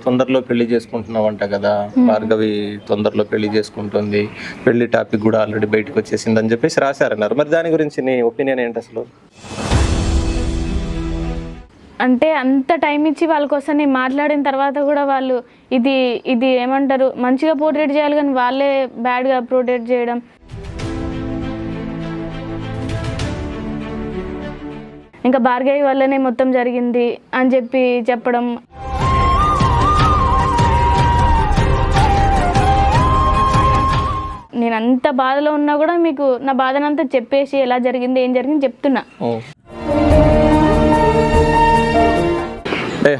తొందరలో పెళ్ళి చేసుకుంటున్నావంట కదా. భార్గవి తొందరలో పెళ్ళి చేసుకుంటుంది. పెళ్ళి టాపిక్ కూడా ఆల్రెడీ బయటకు వచ్చేసింది అని చెప్పేసి రాశారన్నారు. మరి దాని గురించి నీ ఒపీనియన్ ఏంటి అసలు? అంటే అంత టైం ఇచ్చి వాళ్ళ కోసం నేను మాట్లాడిన తర్వాత కూడా వాళ్ళు ఇది ఇది ఏమంటారు మంచిగా పోర్ట్రేట్ చేయాలి కానీ వాళ్ళే బ్యాడ్గా పోర్ట్రేట్ చేయడం. ఇంకా భార్గవి వల్లనే మొత్తం జరిగింది అని చెప్పి చెప్పడం. అంత బాధలో ఉన్నా కూడా మీకు నా బాధనంతా చెప్పేసి ఎలా జరిగింది ఏం జరిగింది చెప్తున్నా.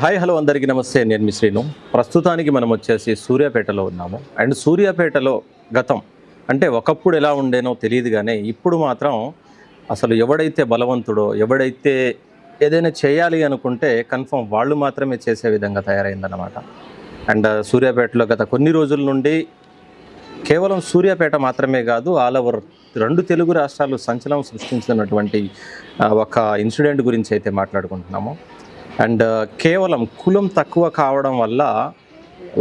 హాయ్ హలో అందరికీ నమస్తే. నేను మీ శ్రీను. ప్రస్తుతానికి మనం వచ్చేసి సూర్యాపేటలో ఉన్నాము. అండ్ సూర్యాపేటలో గతం అంటే ఒకప్పుడు ఎలా ఉండేనో తెలియదు కానీ ఇప్పుడు మాత్రం అసలు ఎవడైతే బలవంతుడో ఎవడైతే ఏదైనా చేయాలి అనుకుంటే కన్ఫర్మ్ వాళ్ళు మాత్రమే చేసే విధంగా తయారైందన్నమాట. అండ్ సూర్యాపేటలో గత కొన్ని రోజుల నుండి కేవలం సూర్యాపేట మాత్రమే కాదు ఆల్ ఓవర్ రెండు తెలుగు రాష్ట్రాలు సంచలనం సృష్టించినటువంటి ఒక ఇన్సిడెంట్ గురించి అయితే మాట్లాడుకుంటున్నాము. అండ్ కేవలం కులం తక్కువ కావడం వల్ల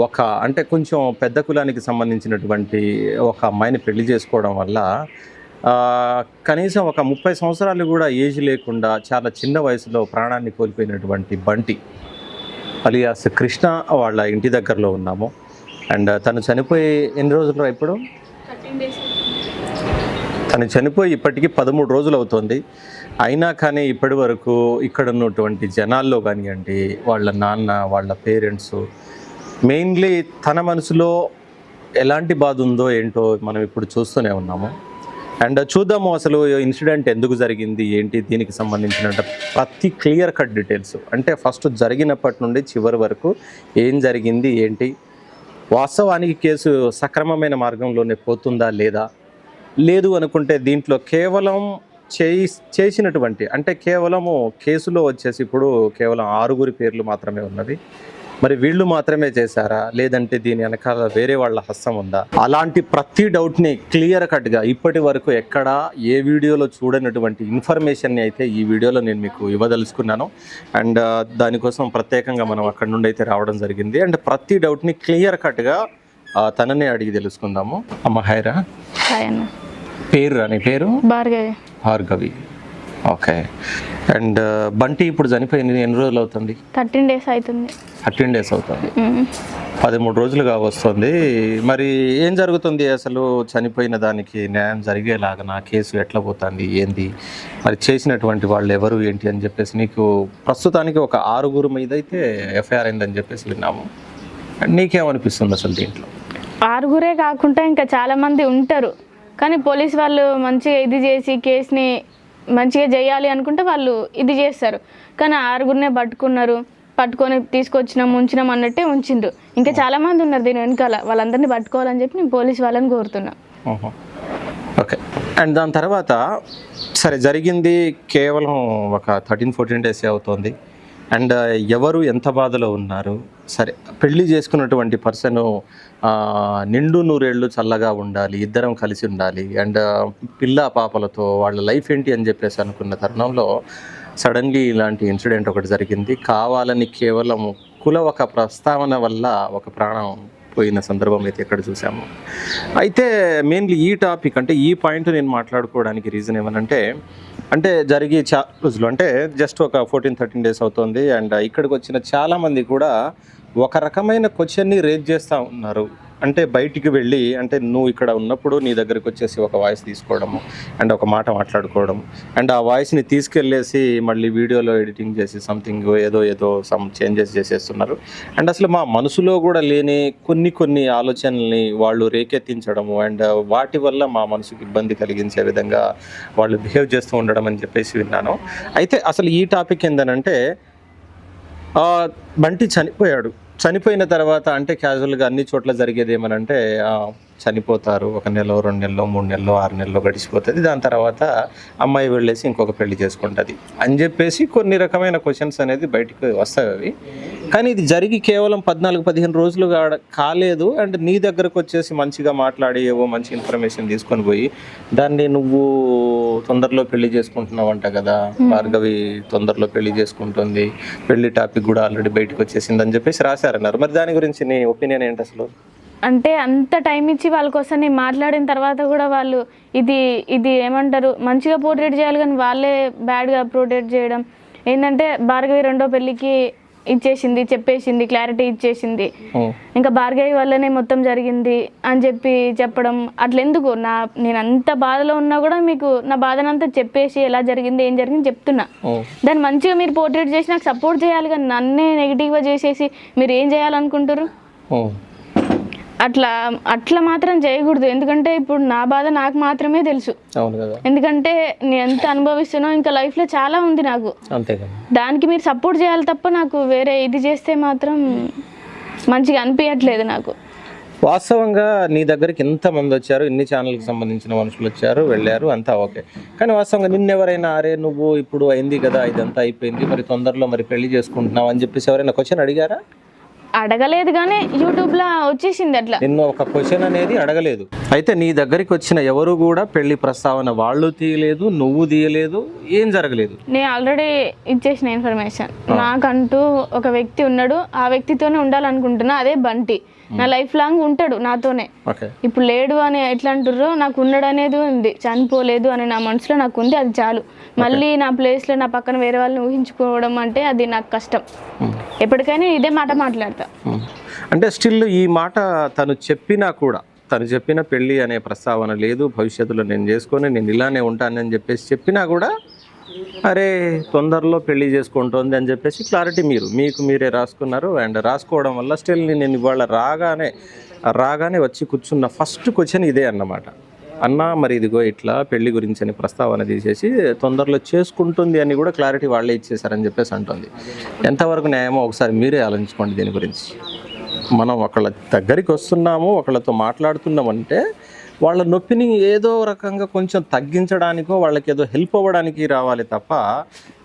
ఒక అంటే కొంచెం పెద్ద కులానికి సంబంధించినటువంటి ఒక అమ్మాయిని పెళ్ళి చేసుకోవడం వల్ల కనీసం ఒక ముప్పై సంవత్సరాలు కూడా ఏజ్ లేకుండా చాలా చిన్న వయసులో ప్రాణాన్ని కోల్పోయినటువంటి బంటి అలియాస్ కృష్ణ వాళ్ళ ఇంటి దగ్గరలో ఉన్నాము. అండ్ తను చనిపోయి ఎన్ని రోజులు ఇప్పుడు? తను చనిపోయి ఇప్పటికీ పదమూడు రోజులు అవుతుంది. అయినా కానీ ఇప్పటి వరకు ఇక్కడ ఉన్నటువంటి జనాల్లో కానివ్వండి వాళ్ళ నాన్న వాళ్ళ పేరెంట్స్ మెయిన్లీ తన మనసులో ఎలాంటి బాధ ఉందో ఏంటో మనం ఇప్పుడు చూస్తూనే ఉన్నాము. అండ్ చూద్దాము అసలు ఇన్సిడెంట్ ఎందుకు జరిగింది ఏంటి దీనికి సంబంధించిన ప్రతి క్లియర్ కట్ డీటెయిల్స్. అంటే ఫస్ట్ జరిగినప్పటి నుండి చివరి వరకు ఏం జరిగింది ఏంటి వాస్తవానికి కేసు సక్రమమైన మార్గంలోనే పోతుందా లేదా? లేదు అనుకుంటే దీంట్లో కేవలం చేయి చేసినటువంటి అంటే కేవలము కేసులో వచ్చేసి ఇప్పుడు కేవలం ఆరుగురి పేర్లు మాత్రమే ఉన్నది. మరి వీళ్ళు మాత్రమే చేశారా? లేదంటే దీని వెనకాల వేరే వాళ్ళ హస్తం ఉందా? అలాంటి ప్రతి డౌట్ని క్లియర్ కట్గా ఇప్పటి వరకు ఎక్కడ ఏ వీడియోలో చూడనటువంటి ఇన్ఫర్మేషన్ని అయితే ఈ వీడియోలో నేను మీకు ఇవ్వదలుచుకున్నాను. అండ్ దానికోసం ప్రత్యేకంగా మనం అక్కడ నుండి అయితే రావడం జరిగింది. అండ్ ప్రతి డౌట్ని క్లియర్ కట్గా తననే అడిగి తెలుసుకుందాము. అమ్మ హైరా పేరు రాని పేరు? భార్గవి. భార్గవి. ఓకే. అండ్ బంటి ఇప్పుడు చనిపోయింది ఎన్ని రోజులు అవుతుంది? థర్టీన్ డేస్ అవుతుంది. థర్టీన్ డేస్ అవుతుంది. పదమూడు రోజులుగా వస్తుంది మరి ఏం జరుగుతుంది అసలు? చనిపోయిన దానికి న్యాయం జరిగేలాగా నా కేసు ఎట్లా పోతుంది ఏంది? మరి చేసినటువంటి వాళ్ళు ఎవరు ఏంటి అని చెప్పేసి నీకు ప్రస్తుతానికి ఒక ఆరుగురు మీద అయితే ఎఫ్ఐఆర్ అయిందని చెప్పేసి విన్నాము. నీకేమనిపిస్తుంది అసలు దీంట్లో? ఆరుగురే కాకుండా ఇంకా చాలా మంది ఉంటారు. కానీ పోలీస్ వాళ్ళు మంచిగా ఇది చేసి కేసుని మంచిగా చేయాలి అనుకుంటే వాళ్ళు ఇది చేస్తారు. కానీ ఆరుగురినే పట్టుకున్నారు. పట్టుకొని తీసుకొచ్చినాం ఉంచినాం అన్నట్టే ఉంచిండ్రు. ఇంకా చాలా మంది ఉన్నారు దీని వెనకాల. వాళ్ళందరినీ పట్టుకోవాలని చెప్పి నేను పోలీస్ వాళ్ళని కోరుతున్నా. ఓహో. ఓకే. అండ్ దాని తర్వాత సరే జరిగింది కేవలం ఒక థర్టీన్ ఫోర్టీన్ డేస్ అవుతుంది. అండ్ ఎవరు ఎంత బాధలో ఉన్నారు? సరే పెళ్ళి చేసుకున్నటువంటి పర్సన్ నిండు నూరేళ్ళు చల్లగా ఉండాలి ఇద్దరం కలిసి ఉండాలి అండ్ పిల్ల పాపలతో వాళ్ళ లైఫ్ ఏంటి అని చెప్పేసి అనుకున్న తరుణంలో సడన్లీ ఇలాంటి ఇన్సిడెంట్ ఒకటి జరిగింది. కావాలని కేవలం కుల ఒక ప్రస్తావన వల్ల ఒక ప్రాణం పోయిన సందర్భం అయితే ఎక్కడ చూసాము. అయితే మెయిన్లీ ఈ టాపిక్ అంటే ఈ పాయింట్ నేను మాట్లాడుకోవడానికి రీజన్ ఏమనంటే అంటే జరిగే చా రోజులు అంటే జస్ట్ ఒక ఫోర్టీన్ థర్టీన్ డేస్ అవుతుంది. అండ్ ఇక్కడికి వచ్చిన చాలామంది కూడా ఒక రకమైన క్వశ్చన్ని రేజ్ చేస్తూ ఉన్నారు. అంటే బయటికి వెళ్ళి అంటే నువ్వు ఇక్కడ ఉన్నప్పుడు నీ దగ్గరికి వచ్చేసి ఒక వాయిస్ తీసుకోవడము అండ్ ఒక మాట మాట్లాడుకోవడం అండ్ ఆ వాయిస్ని తీసుకెళ్ళేసి మళ్ళీ వీడియోలో ఎడిటింగ్ చేసి సంథింగ్ ఏదో ఏదో సమ్ చేంజెస్ చేసేస్తున్నారు. అండ్ అసలు మా మనసులో కూడా లేని కొన్ని కొన్ని ఆలోచనల్ని వాళ్ళు రేకెత్తించడము అండ్ వాటి వల్ల మా మనసుకి ఇబ్బంది కలిగించే విధంగా వాళ్ళు బిహేవ్ చేస్తూ ఉండడం అని చెప్పేసి విన్నాను. అయితే అసలు ఈ టాపిక్ ఏంటనంటే బంటి చనిపోయాడు. చనిపోయిన తర్వాత అంటే క్యాజువల్గా అన్ని చోట్ల జరిగేది ఏమనంటే చనిపోతారు. ఒక నెల రెండు నెలలో మూడు నెలలో ఆరు నెలలో గడిచిపోతుంది. దాని తర్వాత అమ్మాయి వెళ్ళేసి ఇంకొక పెళ్ళి చేసుకుంటుంది. అని చెప్పేసి కొన్ని రకమైన క్వశ్చన్స్ అనేది బయటకు వస్తాయి అవి. కానీ ఇది జరిగి కేవలం పద్నాలుగు పదిహేను రోజులు కాలేదు. అండ్ నీ దగ్గరకు వచ్చేసి మంచిగా మాట్లాడి ఏవో మంచి ఇన్ఫర్మేషన్ తీసుకొని పోయి దాన్ని నువ్వు తొందరలో పెళ్ళి చేసుకుంటున్నావు అంట కదా. భార్గవి తొందరలో పెళ్ళి చేసుకుంటుంది. పెళ్ళి టాపిక్ కూడా ఆల్రెడీ బయటకు వచ్చేసింది అని చెప్పేసి రాశారన్నారు. మరి దాని గురించి నీ ఒపీనియన్ ఏంటి అసలు? అంటే అంత టైం ఇచ్చి వాళ్ళ కోసం నేను మాట్లాడిన తర్వాత కూడా వాళ్ళు ఇది ఇది ఏమంటారు మంచిగా పోర్ట్రేట్ చేయాలి కానీ వాళ్ళే బ్యాడ్గా పోర్ట్రేట్ చేయడం. ఏంటంటే భార్గవి రెండో పెళ్ళికి ఇచ్చేసింది చెప్పేసింది క్లారిటీ ఇచ్చేసింది. ఇంకా భార్గవి వల్లనే మొత్తం జరిగింది అని చెప్పి చెప్పడం అట్లా ఎందుకు నా నేను అంత బాధలో ఉన్నా కూడా మీకు నా బాధనంతా చెప్పేసి ఎలా జరిగింది ఏం జరిగింది చెప్తున్నా. దాన్ని మంచిగా మీరు పోర్ట్రేట్ చేసి నాకు సపోర్ట్ చేయాలి కానీ నన్నే నెగిటివ్గా చేసేసి మీరు ఏం చేయాలనుకుంటారు. అట్లా అట్లా మాత్రం చేయకూడదు. ఎందుకంటే ఇప్పుడు నా బాధ నాకు మాత్రమే తెలుసు. అవును కదా. ఎందుకంటే నేను ఎంత అనుభవిస్తున్నా ఇంకా లైఫ్లో చాలా ఉంది నాకు. దానికి మీరు సపోర్ట్ చేయాలి తప్ప నాకు వేరే ఇది చేస్తే మాత్రం మంచిగా అనిపించట్లేదు నాకు. వాస్తవంగా నీ దగ్గరికి ఎంతమంది వచ్చారు. ఇన్ని ఛానల్కి సంబంధించిన మనుషులు వచ్చారు వెళ్ళారు అంతా ఓకే. కానీ వాస్తవంగా నిన్నెవరైనా అరే నువ్వు ఇప్పుడు అయింది కదా ఇదంతా అయిపోయింది మరి తొందరలో మరి పెళ్ళి చేసుకుంటున్నావు అని చెప్పేసి ఎవరైనా క్వశ్చన్ అడిగారా? అడగలేదు కానీ యూట్యూబ్లో వచ్చేసింది అట్లా. నిన్ను ఒక క్వశ్చన్ అనేది అడగలేదు. అయితే నీ దగ్గరికి వచ్చిన ఎవరు కూడా పెళ్ళి ప్రస్తావన వాళ్ళు తీయలేదు నువ్వు తీయలేదు ఏం జరగలేదు? నేను ఆల్రెడీ ఇచ్చేసిన ఇన్ఫర్మేషన్. నాకంటూ ఒక వ్యక్తి ఉన్నాడు ఆ వ్యక్తితోనే ఉండాలనుకుంటున్నా అదే బంటి. నా లైఫ్ లాంగ్ ఉంటాడు నాతోనే. ఇప్పుడు లేడు అని ఎట్లా అంటుర్రో నాకు ఉన్నాడు అనేది ఉంది చనిపోలేదు అని నా మనసులో నాకు ఉంది అది చాలు. మళ్ళీ నా ప్లేస్లో నా పక్కన వేరే వాళ్ళని ఊహించుకోవడం అంటే అది నాకు కష్టం. ఎప్పటికైనా ఇదే మాట మాట్లాడతా. అనమాట అంటే స్టిల్ ఈ మాట తను చెప్పినా కూడా తను చెప్పిన పెళ్ళి అనే ప్రస్తావన లేదు భవిష్యత్తులో నేను చేసుకొని నేను ఇలానే ఉంటానని చెప్పేసి చెప్పినా కూడా అరే తొందరలో పెళ్ళి చేసుకుంటుంది అని చెప్పేసి క్లారిటీ మీరు మీకు మీరే రాసుకున్నారు అండ్ రాసుకోవడం వల్ల స్టిల్ నేను ఇవాళ రాగానే రాగానే వచ్చి కూర్చున్న ఫస్ట్ క్వశ్చన్ ఇదే అన్నమాట. అన్నా మరి ఇదిగో ఇట్లా పెళ్ళి గురించి అని ప్రస్తావన తీసేసి తొందరలో చేసుకుంటుంది అని కూడా క్లారిటీ వాళ్ళే ఇచ్చేసారని చెప్పేసి అంటుంది. ఎంతవరకు న్యాయమో ఒకసారి మీరే ఆలోచించుకోండి దీని గురించి. మనం ఒకళ్ళ దగ్గరికి వస్తున్నాము ఒకళ్ళతో మాట్లాడుతున్నామంటే వాళ్ళ నొప్పిని ఏదో రకంగా కొంచెం తగ్గించడానికో వాళ్ళకి ఏదో హెల్ప్ అవ్వడానికి రావాలి తప్ప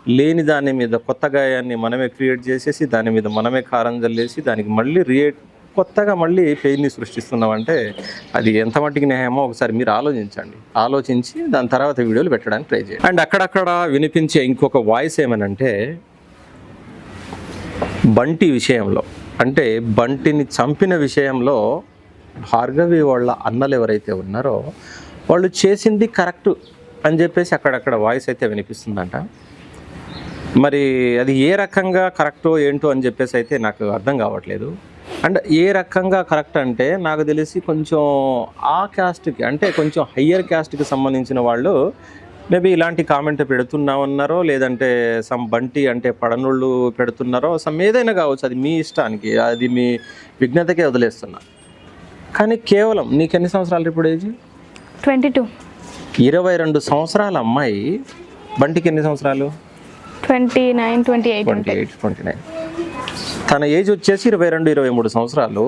లేని దాని మీద కొత్త గాయాన్ని మనమే క్రియేట్ చేసేసి దాని మీద మనమే కారం జల్లేసి దానికి మళ్ళీ రియేట్ కొత్తగా మళ్ళీ పెయిన్ని సృష్టిస్తున్నామంటే అది ఎంత మట్టికి న్యాయమో ఒకసారి మీరు ఆలోచించండి. ఆలోచించి దాని తర్వాత వీడియోలు పెట్టడానికి ట్రై చేయండి. అండ్ అక్కడక్కడ వినిపించే ఇంకొక వాయిస్ ఏమనంటే బంటి విషయంలో అంటే బంటిని చంపిన విషయంలో భార్గవి వాళ్ళ అన్నలు ఎవరైతే ఉన్నారో వాళ్ళు చేసింది కరెక్ట్ అని చెప్పేసి అక్కడక్కడ వాయిస్ అయితే వినిపిస్తుందంట. మరి అది ఏ రకంగా కరెక్టో ఏంటో అని చెప్పేసి అయితే నాకు అర్థం కావట్లేదు. అండ్ ఏ రకంగా కరెక్ట్ అంటే నాకు తెలిసి కొంచెం ఆ క్యాస్ట్కి అంటే కొంచెం హయ్యర్ క్యాస్ట్కి సంబంధించిన వాళ్ళు మేబీ ఇలాంటి కామెంట్ పెడుతున్నామన్నారో లేదంటే సమ్ బంటి అంటే పడనోళ్ళు పెడుతున్నారో సమ్ ఏదైనా కావచ్చు అది మీ ఇష్టానికి అది మీ విఘ్నతకే వదిలేస్తున్నా. కానీ కేవలం నీకు ఎన్ని సంవత్సరాలు ఇప్పుడు ఏజ్? Twenty two. ఇరవై రెండు సంవత్సరాల అమ్మాయి బంటికి ఎన్ని సంవత్సరాలు? Twenty nine twenty eight twenty eight twenty nine. తన ఏజ్ వచ్చేసి ఇరవై రెండు ఇరవై మూడు సంవత్సరాలు.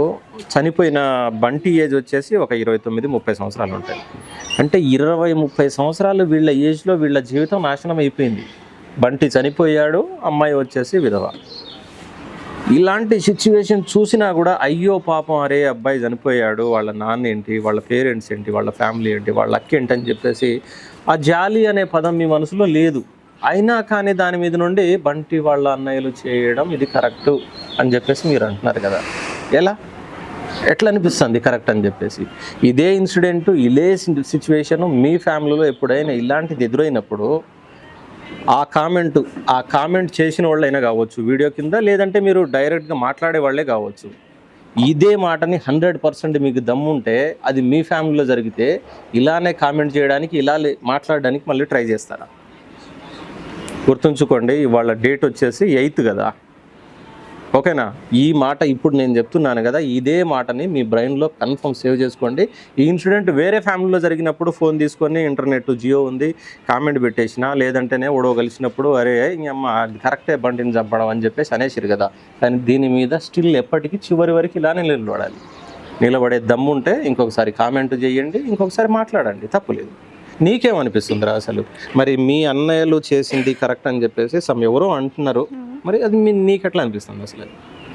చనిపోయిన బంటి ఏజ్ వచ్చేసి ఒక ఇరవై తొమ్మిది ముప్పై సంవత్సరాలు ఉంటాయి. అంటే ఇరవై ముప్పై సంవత్సరాలు వీళ్ళ ఏజ్లో వీళ్ళ జీవితం నాశనం అయిపోయింది. బంటి చనిపోయాడు అమ్మాయి వచ్చేసి విధవ. ఇలాంటి సిచ్యువేషన్ చూసినా కూడా అయ్యో పాపం అరే అబ్బాయి చనిపోయాడు వాళ్ళ నాన్న ఏంటి వాళ్ళ పేరెంట్స్ ఏంటి వాళ్ళ ఫ్యామిలీ ఏంటి వాళ్ళ అక్క ఏంటి అని చెప్పేసి ఆ జాలి అనే పదం మీ మనసులో లేదు. అయినా కానీ దాని మీద నుండి బంటి వాళ్ళ అన్నయ్యలు చేయడం ఇది కరెక్ట్ అని చెప్పేసి మీరు అంటున్నారు కదా. ఎలా? ఎట్లా అనిపిస్తుంది కరెక్ట్ అని చెప్పేసి? ఇదే ఇన్సిడెంట్ ఇదే సిచ్యువేషన్ మీ ఫ్యామిలీలో ఎప్పుడైనా ఇలాంటిది ఎదురైనప్పుడు ఆ కామెంట్ ఆ కామెంట్ చేసిన వాళ్ళైనా కావచ్చు వీడియో కింద లేదంటే మీరు డైరెక్ట్గా మాట్లాడే వాళ్ళే కావచ్చు. ఇదే మాటని హండ్రెడ్ పర్సెంట్ మీకు దమ్ముంటే అది మీ ఫ్యామిలీలో జరిగితే ఇలానే కామెంట్ చేయడానికి ఇలా లే- మాట్లాడడానికి మళ్ళీ ట్రై చేస్తారా? గుర్తుంచుకోండి ఇవాళ డేట్ వచ్చేసి ఎయిత్ కదా. ఓకేనా? ఈ మాట ఇప్పుడు నేను చెప్తున్నాను కదా ఇదే మాటని మీ బ్రెయిన్లో కన్ఫర్మ్ సేవ్ చేసుకోండి. ఈ ఇన్సిడెంట్ వేరే ఫ్యామిలీలో జరిగినప్పుడు ఫోన్ తీసుకొని ఇంటర్నెట్ జియో ఉంది కామెంట్ పెట్టేసిన లేదంటేనే ఓడో కలిసినప్పుడు అరే అమ్మ అది కరెక్టే బండిని చంపడం అని చెప్పేసి అనేసిరు కదా. కానీ దీని మీద స్టిల్ ఎప్పటికీ చివరి వరకు ఇలానే నిలబడాలి. నిలబడే దమ్ముంటే ఇంకొకసారి కామెంట్ చేయండి ఇంకొకసారి మాట్లాడండి తప్పులేదు. నీకేమనిపిస్తుందిరా అసలు? మరి మీ అన్నయ్యలు చేసింది కరెక్ట్ అని చెప్పేసి సమ్ ఎవరో అంటున్నారు. మరి అది మీ నీకెట్లా అనిపిస్తుంది అసలు?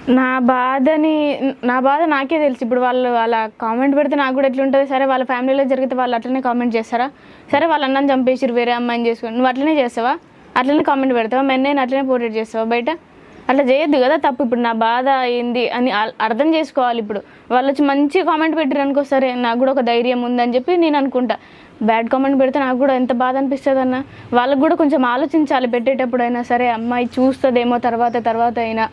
నా బాధని నా బాధ నాకే తెలుసు. ఇప్పుడు వాళ్ళు అలా కామెంట్ పెడితే నాకు కూడా ఎట్లుంటుంది? సరే వాళ్ళ ఫ్యామిలీలో జరిగితే వాళ్ళు అట్లనే కామెంట్ చేస్తారా? సరే వాళ్ళ అన్నని చంపేసిరు వేరే అమ్మాయిని చేసుకుని. నువ్వు అట్లనే చేస్తావా? అట్లనే కామెంట్ పెడతావా? మెన్నైనా అట్లనే పోర్ట్రేట్ చేస్తావా బయట? అట్లా చేయొద్దు కదా తప్పు. ఇప్పుడు నా బాధ ఏంది అని అర్థం చేసుకోవాలి ఇప్పుడు. వాళ్ళు వచ్చి మంచి కామెంట్ పెట్టారు అనుకో సరే నాకు కూడా ఒక ధైర్యం ఉందని చెప్పి నేను అనుకుంటా. బ్యాడ్ కామెంట్ పెడితే నాకు కూడా ఎంత బాధ అనిపిస్తుంది అన్న వాళ్ళకి కూడా కొంచెం ఆలోచించాలి పెట్టేటప్పుడు అయినా సరే అమ్మాయి చూస్తుందేమో తర్వాత తర్వాత అయినా.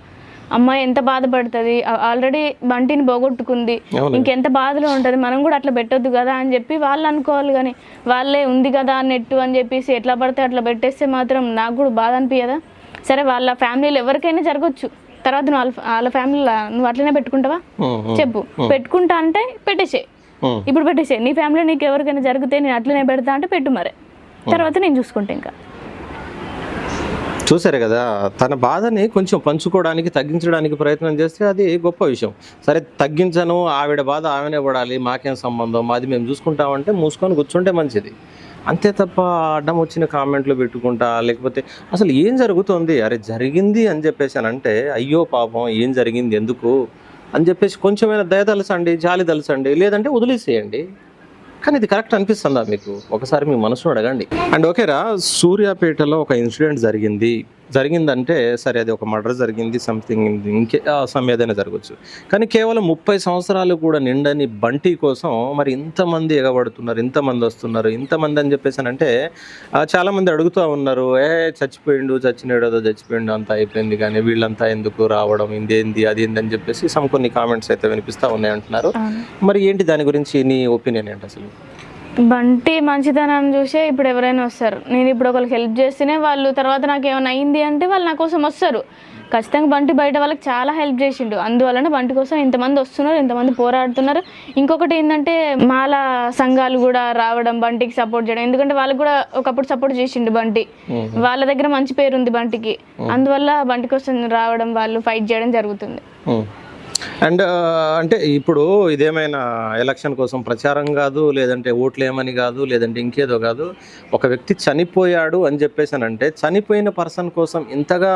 అమ్మాయి ఎంత బాధపడుతుంది? ఆల్రెడీ బంటిని పోగొట్టుకుంది. ఇంకెంత బాధలో ఉంటుంది? మనం కూడా అట్లా పెట్టొద్దు కదా అని చెప్పి వాళ్ళు అనుకోవాలి కానీ వాళ్ళే ఉంది కదా నెట్టు అని చెప్పేసి ఎట్లా పడితే అట్లా పెట్టేస్తే మాత్రం నాకు కూడా బాధ అనిపించదా సరే వాళ్ళ ఫ్యామిలీలో ఎవరికైనా జరగచ్చు. తర్వాత నువ్వు వాళ్ళ ఫ్యామిలీలో నువ్వు అట్లనే పెట్టుకుంటావా? చెప్పు. పెట్టుకుంటా అంటే పెట్టేసే. ఇప్పుడు పెట్టేసే నీ ఫ్యామిలీ నీకు ఎవరికైనా జరిగితే నేను అట్లనే పెడతా అంటే పెట్టు మరి. తర్వాత నేను చూసుకుంటా ఇంకా. చూసారు కదా తన బాధని కొంచెం పంచుకోవడానికి తగ్గించడానికి ప్రయత్నం చేస్తే అది గొప్ప విషయం. సరే తగ్గించను ఆవిడ బాధ ఆమెనే పడాలి మాకేం సంబంధం మాది మేము చూసుకుంటామంటే మూసుకొని కూర్చుంటే మంచిది. అంతే తప్ప అడ్డం వచ్చిన కామెంట్లు పెట్టుకుంటా లేకపోతే అసలు ఏం జరుగుతుంది? అరే జరిగింది అని చెప్పేసి అంటే అయ్యో పాపం ఏం జరిగింది? ఎందుకు? అని చెప్పేసి కొంచెమైనా దయ తలసండి జాలి తలసండి లేదంటే వదిలేసేయండి. కానీ ఇది కరెక్ట్ అనిపిస్తుందా మీకు? ఒకసారి మీ మనసును అడగండి. అండ్ ఓకేరా సూర్యాపేటలో ఒక ఇన్సిడెంట్ జరిగింది. జరిగిందంటే సరే అది ఒక మర్డర్ జరిగింది సంథింగ్ ఇంకే సమ్ ఏదైనా జరగచ్చు. కానీ కేవలం ముప్పై సంవత్సరాలు కూడా నిండని బంటి కోసం మరి ఇంతమంది ఎగబడుతున్నారు ఇంతమంది వస్తున్నారు ఇంతమంది అని చెప్పేసి అని అంటే ఆ, చాలా మంది అడుగుతూ ఉన్నారు ఏ చచ్చిపోయిండు చచ్చినాడు చచ్చిపోయిండు అంతా అయిపోయింది కానీ వీళ్ళంతా ఎందుకు రావడం ఇదేంది అది ఏంది అని చెప్పేసి సమ్ కొన్ని కామెంట్స్ అయితే వినిపిస్తూ ఉన్నాయి అంటున్నారు. మరి ఏంటి దాని గురించి నీ ఒపీనియన్ ఏంటి అసలు? బంటి మంచితనం చూసే ఇప్పుడు ఎవరైనా వస్తారు. నేను ఇప్పుడు ఒకరికి హెల్ప్ చేస్తేనే వాళ్ళు తర్వాత నాకు ఏమైనా అయింది అంటే వాళ్ళు నా కోసం వస్తారు. ఖచ్చితంగా బంటి బయట వాళ్ళకి చాలా హెల్ప్ చేసిండు. అందువలన బంటి కోసం ఇంతమంది వస్తున్నారు ఇంతమంది పోరాడుతున్నారు. ఇంకొకటి ఏంటంటే మాల సంఘాలు కూడా రావడం బంటికి సపోర్ట్ చేయడం. ఎందుకంటే వాళ్ళకి కూడా ఒకప్పుడు సపోర్ట్ చేసిండు బంటి. వాళ్ళ దగ్గర మంచి పేరు ఉంది బంటికి అందువల్ల బంటి కోసం రావడం వాళ్ళు ఫైట్ చేయడం జరుగుతుంది. అండ్ అంటే ఇప్పుడు ఇదేమైనా ఎలక్షన్ కోసం ప్రచారం కాదు లేదంటే ఓట్లు ఏమని కాదు లేదంటే ఇంకేదో కాదు ఒక వ్యక్తి చనిపోయాడు అని చెప్పేసి అంటే చనిపోయిన పర్సన్ కోసం ఇంతగా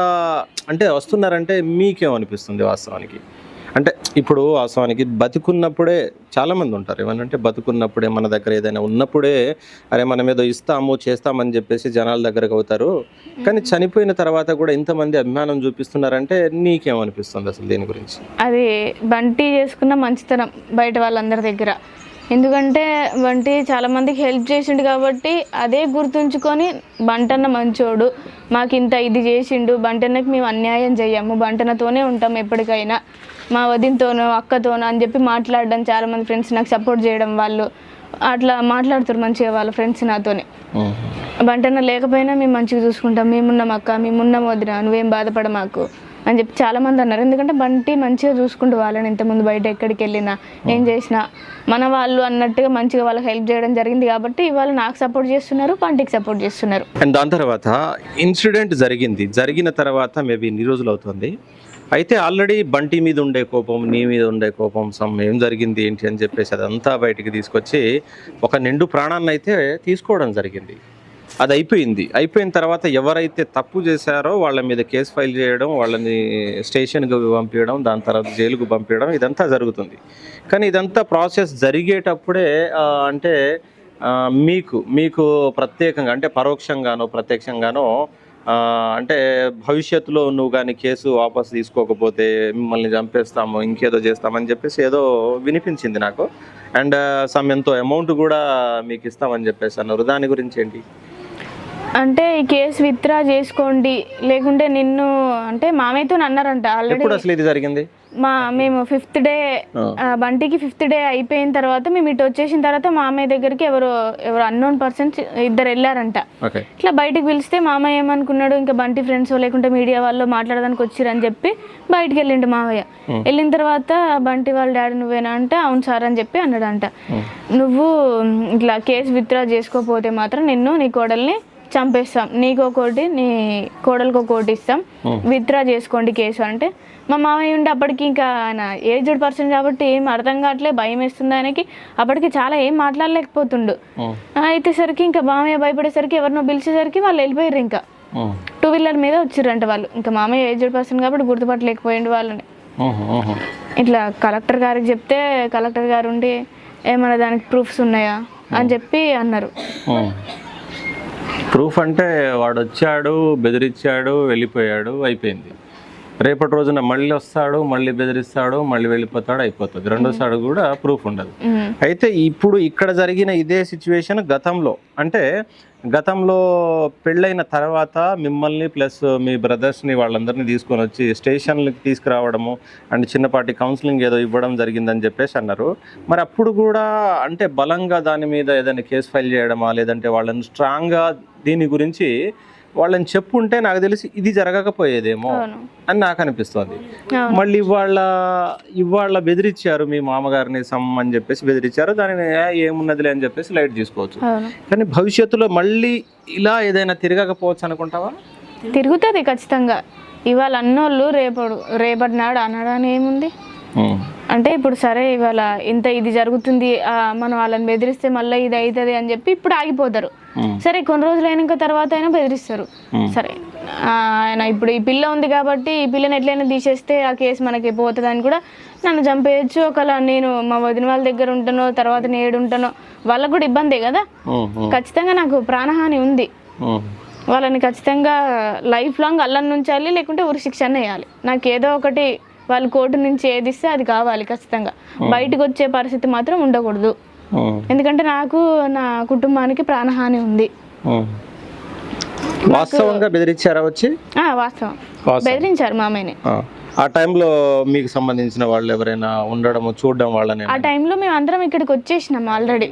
అంటే వస్తున్నారంటే మీకేమనిపిస్తుంది వాస్తవానికి? అంటే ఇప్పుడు వాస్తవానికి బతుకున్నప్పుడే చాలామంది ఉంటారు. ఏమనంటే బతుకున్నప్పుడే మన దగ్గర ఏదైనా ఉన్నప్పుడే అరే మనం ఏదో ఇస్తాము చేస్తామని చెప్పేసి జనాల దగ్గరకు అవుతారు. కానీ చనిపోయిన తర్వాత కూడా ఇంతమంది అభిమానం చూపిస్తున్నారంటే నీకేమనిపిస్తుంది అసలు దీని గురించి? అది బంటి చేసుకున్న మంచితనం బయట వాళ్ళందరి దగ్గర. ఎందుకంటే బంటి చాలా మందికి హెల్ప్ చేసిండు కాబట్టి అదే గుర్తుంచుకొని బంటన్న మంచోడు. మాకు ఇంత ఇది చేసిండు బంటన్నకి మేము అన్యాయం చెయ్యము బంటనతోనే ఉంటాం ఎప్పటికైనా. మా వదినతోనో అక్కతోనో అని చెప్పి మాట్లాడడం చాలా మంది ఫ్రెండ్స్ నాకు సపోర్ట్ చేయడం వాళ్ళు. అట్లా మాట్లాడుతారు మంచిగా వాళ్ళ ఫ్రెండ్స్ నాతోనే. బంటన్న లేకపోయినా మేము మంచిగా చూసుకుంటాం. మేమున్నాం అక్క మేమున్నాం వదిన నువ్వేం బాధపడ మాకు అని చెప్పి చాలా మంది అన్నారు. ఎందుకంటే బంటి మంచిగా చూసుకుంటూ వాళ్ళని ఇంతకుముందు బయట ఎక్కడికి వెళ్ళినా ఏం చేసినా. మన వాళ్ళు అన్నట్టుగా మంచిగా వాళ్ళకి హెల్ప్ చేయడం జరిగింది కాబట్టి ఇవాళ నాకు సపోర్ట్ చేస్తున్నారు బంటికి సపోర్ట్ చేస్తున్నారు. అండ్ దాని తర్వాత ఇన్సిడెంట్ జరిగింది. జరిగిన తర్వాత మేబీ ఇన్ని రోజులు అవుతుంది. అయితే ఆల్రెడీ బంటి మీద ఉండే కోపం నీ మీద ఉండే కోపం సమ్ ఏం జరిగింది ఏంటి అని చెప్పేసి అదంతా బయటికి తీసుకొచ్చి ఒక నిండు ప్రాణాన్ని అయితే తీసుకోవడం జరిగింది. అది అయిపోయింది. అయిపోయిన తర్వాత ఎవరైతే తప్పు చేశారో వాళ్ళ మీద కేసు ఫైల్ చేయడం వాళ్ళని స్టేషన్కి పంపించడం దాని తర్వాత జైలుకు పంపించడం ఇదంతా జరుగుతుంది. కానీ ఇదంతా ప్రాసెస్ జరిగేటప్పుడే అంటే మీకు మీకు ప్రత్యేకంగా అంటే పరోక్షంగానో ప్రత్యక్షంగానో అంటే భవిష్యత్తులో నువ్వు కానీ కేసు వాపస్ తీసుకోకపోతే మిమ్మల్ని చంపేస్తాము ఇంకేదో చేస్తామని చెప్పేసి ఏదో వినిపించింది నాకు. అండ్ సమ్ ఎంతో అమౌంట్ కూడా మీకు ఇస్తామని చెప్పేసి అన్నారు. దాని గురించి ఏంటి? అంటే ఈ కేసు విత్డ్రా చేసుకోండి. లేకుంటే నిన్ను అంటే మామయ్యతో అన్నారంట ఆల్రెడీ అసలు ఇది జరిగింది? మా మేము ఫిఫ్త్ డే. బంటికి ఫిఫ్త్ డే అయిపోయిన తర్వాత మేము ఇటు వచ్చేసిన తర్వాత మామయ్య దగ్గరికి ఎవరు ఎవరు అన్నోన్ పర్సన్స్ ఇద్దరు వెళ్ళారంట. ఇట్లా బయటికి పిలిస్తే మామయ్య ఏమనుకున్నాడు ఇంకా బంటి ఫ్రెండ్స్ లేకుంటే మీడియా వాళ్ళు మాట్లాడడానికి వచ్చిరని చెప్పి బయటికి వెళ్ళిండు మామయ్య వెళ్ళిన తర్వాత బంటి వాళ్ళ డాడీ నువ్వేనా అంటే అవును సార్ అని చెప్పి అన్నాడంట. నువ్వు ఇట్లా కేసు విత్డ్రా చేసుకోపోతే మాత్రం నిన్ను నీ కోడల్ని చంపేస్తాం. నీకు ఒకటి నీ కోడలికి ఒకటి ఇస్తాం విత్డ్రా చేసుకోండి కేసు అంటే. మా మామయ్య ఉండి అప్పటికి ఇంకా ఆయన ఏజ్డ్ పర్సన్ కాబట్టి ఏం అర్థం కావట్లే భయం వేస్తుంది ఆయనకి. అప్పటికి చాలా ఏం మాట్లాడలేకపోతుండు. అయితే సరికి ఇంకా మామయ్య భయపడేసరికి ఎవరినో పిలిచేసరికి వాళ్ళు వెళ్ళిపోయారు ఇంకా. టూ వీలర్ మీద వచ్చిర్రంట వాళ్ళు. ఇంకా మామయ్య ఏజ్డ్ పర్సన్ కాబట్టి గుర్తుపట్టలేకపోయిండు వాళ్ళని. ఇట్లా కలెక్టర్ గారికి చెప్తే కలెక్టర్ గారు ఉండి ఏమైనా దానికి ప్రూఫ్స్ ఉన్నాయా అని చెప్పి అన్నారు. ప్రూఫ్ అంటే వాడు వచ్చాడు బెదిరించాడు వెళ్ళిపోయాడు అయిపోయింది. రేపటి రోజున మళ్ళీ వస్తాడు మళ్ళీ బెదిరిస్తాడు మళ్ళీ వెళ్ళిపోతాడు అయిపోతుంది. రెండోసారి కూడా ప్రూఫ్ ఉండదు. అయితే ఇప్పుడు ఇక్కడ జరిగిన ఇదే సిచ్యువేషన్ గతంలో. అంటే గతంలో పెళ్ళైన తర్వాత మిమ్మల్ని ప్లస్ మీ బ్రదర్స్ని వాళ్ళందరినీ తీసుకొని వచ్చి స్టేషన్లకి తీసుకురావడము అండ్ చిన్నపాటి కౌన్సిలింగ్ ఏదో ఇవ్వడం జరిగిందని చెప్పేసి అన్నారు. మరి అప్పుడు కూడా అంటే బలంగా దాని మీద ఏదైనా కేసు ఫైల్ చేయడమా? లేదంటే వాళ్ళని స్ట్రాంగ్గా దీని గురించి వాళ్ళని చెప్పుంటే నాకు తెలిసి ఇది జరగకపోయేదేమో అని నాకు అనిపిస్తుంది. మళ్ళీ ఇవాళ ఇవాళ బెదిరించారు మీ మామగారిని సమ్ అని చెప్పేసి బెదిరించారు. దానిని "ఏ, ఏమున్నదిలే అని చెప్పేసి లైట్ తీసుకోవచ్చు. కానీ భవిష్యత్తులో మళ్ళీ ఇలా ఏదైనా తిరగకపోవచ్చు అనుకుంటావా? తిరుగుతుంది ఖచ్చితంగా. ఇవాళ అన్నోళ్ళు రేపడు రేపటి నాడు అనడానికి ఏముంది అంటే ఇప్పుడు సరే ఇవాళ ఇంత ఇది జరుగుతుంది మనం వాళ్ళని బెదిరిస్తే మళ్ళీ ఇది అవుతుంది అని చెప్పి ఇప్పుడు ఆగిపోతారు. సరే కొన్ని రోజులు అయినాక తర్వాత అయినా బెదిరిస్తారు. సరే ఆయన ఇప్పుడు ఈ పిల్ల ఉంది కాబట్టి ఈ పిల్లని ఎట్లయినా తీసేస్తే ఆ కేసు మనకి పోతుంది అని కూడా నన్ను చంపేయచ్చు. ఒకవేళ నేను మా వదిన వాళ్ళ దగ్గర ఉంటానో తర్వాత నేను ఉంటానో వాళ్ళకు కూడా ఇబ్బందే కదా? ఖచ్చితంగా నాకు ప్రాణహాని ఉంది. వాళ్ళని ఖచ్చితంగా లైఫ్ లాంగ్ అల్లం నుంచాలి లేకుంటే ఉరి శిక్ష వేయాలి. నాకు ఏదో ఒకటి వాళ్ళు కోర్టు నుంచి ఏది ఇస్తే అది కావాలి ఖచ్చితంగా. బయటకు వచ్చే పరిస్థితి మాత్రం ఉండకూడదు. ఎందుకంటే నాకు నా కుటుంబానికి ప్రాణహాని ఉంది. ఉమ్. వాస్తవంగా బెదిరించారా వచ్చి? ఆ, వాస్తవం. బెదిరించారు మామయ్యని ఆ. టైంలో మీకు సంబంధించిన వాళ్ళు ఎవరైనా ఉండడము చూడడం వాళ్ళని ఆ టైంలో మేము అందరం ఇక్కడికి వచ్చేసినాం ఆల్రెడీ.